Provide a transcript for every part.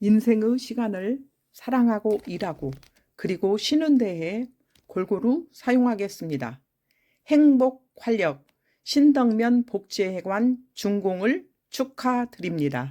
인생의 시간을 사랑하고 일하고 그리고 쉬는 데에 골고루 사용하겠습니다. 행복 활력 신덕면 복지회관 준공을 축하드립니다.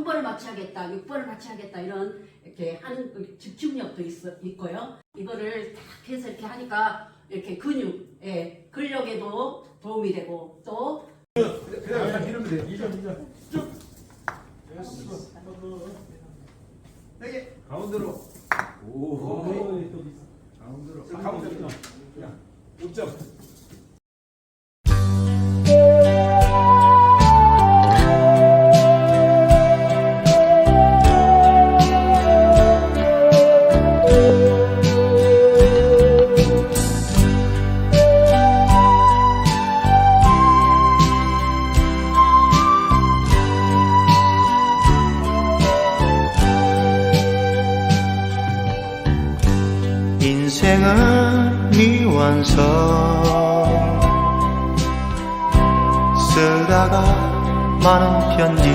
3번을 마취하겠다, 6번을 마취하겠다 이런 이렇게 하는 그 집중력도 있, 있고요. 이거를 딱 해서 이렇게 하니까 이렇게 근육, 예, 근력에도 도움이 되고 또 그냥 이러면 돼. 이점 이점 쭉. 네개 가운데로. 오. 가운데로. 가운데로. 그냥 5점. 인생은 미완성 쓰다가 많은 편지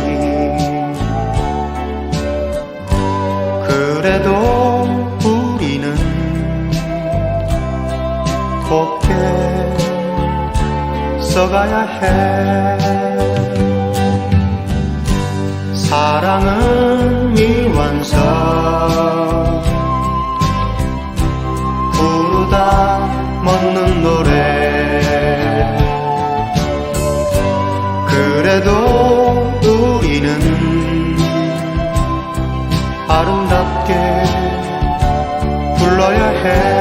그래도 우리는 곱게 써가야 해. 사랑은 미완성 그래도 우리는 아름답게 불러야 해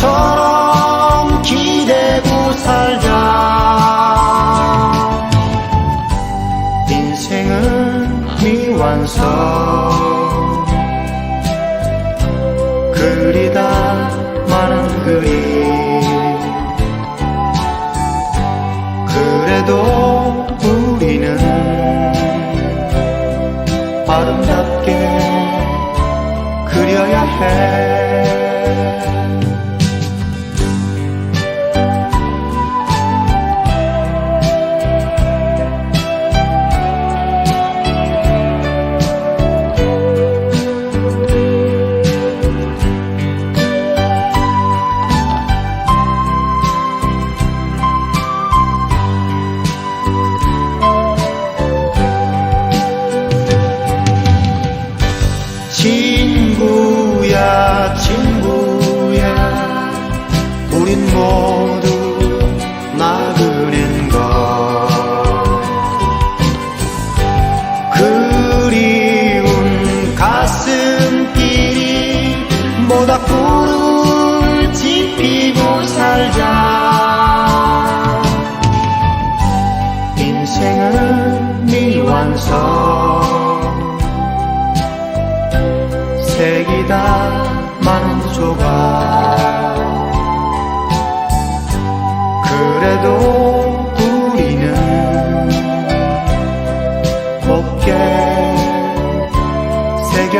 사슴처럼 기대고 살자. 인생은 미완성. 그리다 많은 그림 그래도 우리는 아름답게 그려야 해 우린 모두 나그넨 것. 그리운 가슴끼리 모닥불을 지피고 살자. 인생은 미완성. 색이다 조각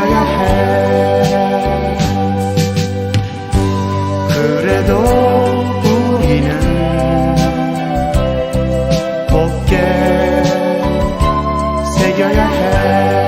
느껴야 해. 그래도 우리는 곱게 새겨야 해.